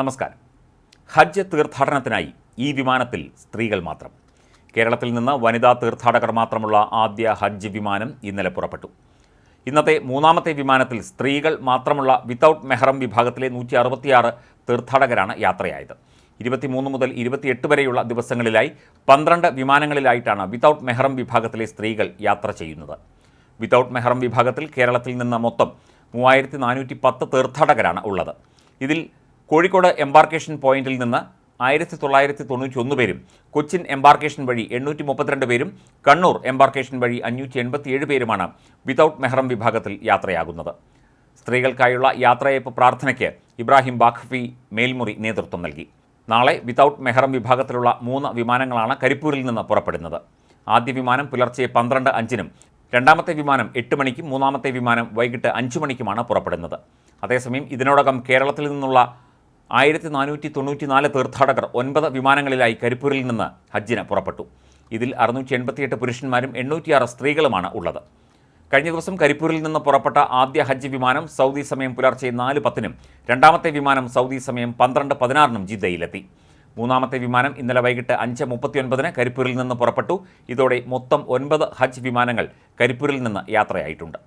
നമസ്കാരം. ഹജ്ജ് തീർത്ഥാടനത്തിനായി ഈ വിമാനത്തിൽ സ്ത്രീകൾ മാത്രം. കേരളത്തിൽ നിന്ന് വനിതാ തീർത്ഥാടകർ മാത്രമുള്ള ആദ്യ ഹജ്ജ് വിമാനം ഇന്നലെ പുറപ്പെട്ടു. ഇന്നത്തെ മൂന്നാമത്തെ വിമാനത്തിൽ സ്ത്രീകൾ മാത്രമുള്ള വിത്തൗട്ട് മെഹ്റം വിഭാഗത്തിലെ നൂറ്റി അറുപത്തിയാറ് തീർത്ഥാടകരാണ് യാത്രയായത്. ഇരുപത്തിമൂന്ന് മുതൽ ഇരുപത്തിയെട്ട് വരെയുള്ള ദിവസങ്ങളിലായി പന്ത്രണ്ട് വിമാനങ്ങളിലായിട്ടാണ് വിത്തൗട്ട് മെഹ്റം വിഭാഗത്തിലെ സ്ത്രീകൾ യാത്ര ചെയ്യുന്നത്. വിത്തൗട്ട് മെഹ്റം വിഭാഗത്തിൽ കേരളത്തിൽ നിന്ന് മൊത്തം മൂവായിരത്തി നാനൂറ്റി പത്ത് തീർത്ഥാടകരാണ് ഉള്ളത്. ഇതിൽ കോഴിക്കോട് എംബാർക്കേഷൻ പോയിന്റിൽ നിന്ന് ആയിരത്തി തൊള്ളായിരത്തി തൊണ്ണൂറ്റി ഒന്ന് പേരും കൊച്ചിൻ എംബാർക്കേഷൻ വഴി എണ്ണൂറ്റി മുപ്പത്തിരണ്ട് പേരും കണ്ണൂർ എംബാർക്കേഷൻ വഴി അഞ്ഞൂറ്റി എൺപത്തിയേഴ് പേരുമാണ് വിതൗട്ട് മെഹ്റം വിഭാഗത്തിൽ യാത്രയാകുന്നത്. സ്ത്രീകൾക്കായുള്ള യാത്രയയപ്പ് പ്രാർത്ഥനയ്ക്ക് ഇബ്രാഹിം ബാഖഫി മേൽമുറി നേതൃത്വം നൽകി. നാളെ വിതൗട്ട് മെഹ്റം വിഭാഗത്തിലുള്ള മൂന്ന് വിമാനങ്ങളാണ് കരിപ്പൂരിൽ നിന്ന് പുറപ്പെടുന്നത്. ആദ്യ വിമാനം പുലർച്ചെ പന്ത്രണ്ട് അഞ്ചിനും രണ്ടാമത്തെ വിമാനം എട്ട് മണിക്കും മൂന്നാമത്തെ വിമാനം വൈകിട്ട് അഞ്ച് മണിക്കുമാണ് പുറപ്പെടുന്നത്. അതേസമയം ഇതിനോടകം കേരളത്തിൽ നിന്നുള്ള ആയിരത്തി നാനൂറ്റി തൊണ്ണൂറ്റി നാല് തീർത്ഥാടകർ ഒൻപത് വിമാനങ്ങളിലായി കരിപ്പൂരിൽ നിന്ന് ഹജ്ജിന് പുറപ്പെട്ടു. ഇതിൽ അറുന്നൂറ്റി എൺപത്തിയെട്ട് പുരുഷന്മാരും എണ്ണൂറ്റിയാറ് സ്ത്രീകളുമാണ് ഉള്ളത്. കഴിഞ്ഞ ദിവസം കരിപ്പൂരിൽ നിന്ന് പുറപ്പെട്ട ആദ്യ ഹജ്ജ് വിമാനം സൗദി സമയം പുലർച്ചെ നാല് പത്തിനും രണ്ടാമത്തെ വിമാനം സൗദി സമയം പന്ത്രണ്ട് പതിനാറിനും ജിദ്ദയിലെത്തി. മൂന്നാമത്തെ വിമാനം ഇന്നലെ വൈകിട്ട് അഞ്ച് മുപ്പത്തിയൊൻപതിന് കരിപ്പൂരിൽ നിന്ന് പുറപ്പെട്ടു. ഇതോടെ മൊത്തം ഒൻപത് ഹജ്ജ് വിമാനങ്ങൾ കരിപ്പൂരിൽ നിന്ന് യാത്രയായിട്ടുണ്ട്.